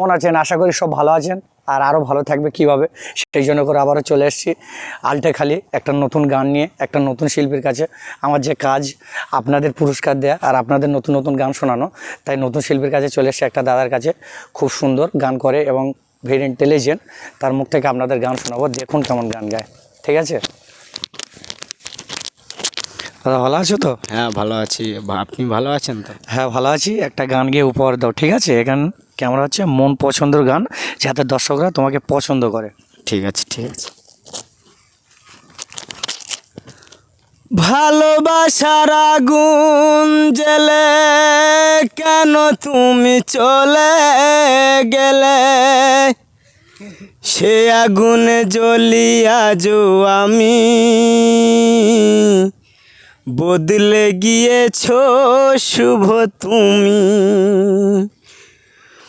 কেমন আছেন? আশা করি সব ভালো আছেন আর আরও ভালো থাকবে কীভাবে? সেই জন্য করে আবারও চলে এসেছি আলটেখালি একটা নতুন গান নিয়ে একটা নতুন শিল্পীর কাছে। আমার যে কাজ আপনাদের পুরস্কার দেয়া আর আপনাদের নতুন নতুন গান শোনানো তাই নতুন শিল্পীর কাছে চলে এসেছি একটা দাদার কাছে। খুব সুন্দর গান করে এবং ভেরি ইন্টেলিজেন্ট তার মুখ থেকে আপনাদের গান শোনাবো। দেখুন কেমন গান গায়। ঠিক আছে? দাদা ভালো আছো তো? হ্যাঁ ভালো আছি। আপনি ভালো আছেন তো? হ্যাঁ ভালো আছি। একটা গান গিয়ে উপহার দাও। ঠিক আছে? এখান ক্যামেরা হচ্ছে মন পছন্দের গান যাতে দর্শকরা তোমাকে পছন্দ করে। ঠিক আছে ঠিক আছে। ভালোবাসার আগুন জেলে কেন তুমি চলে গেলে? সে আগুনে জ্বলিয়া যো আমি বদলে গিয়েছ শুভ তুমি।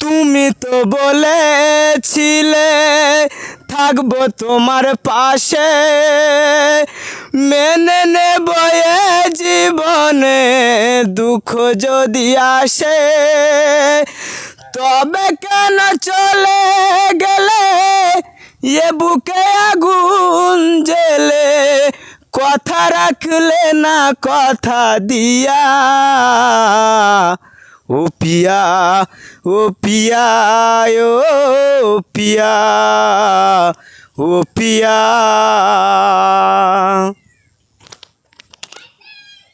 তুমি তো বলেছিলে, থাকব তোমার পাশে। মেনে নেব জীবনে দুঃখ যদি আসে, তবে কেন চলে গেলে? এ বুকে আগুন জেলে, কথা রাখলে না কথা দিয়া। ও পিয়া ও পিয়া ও পিয়া ও পিয়া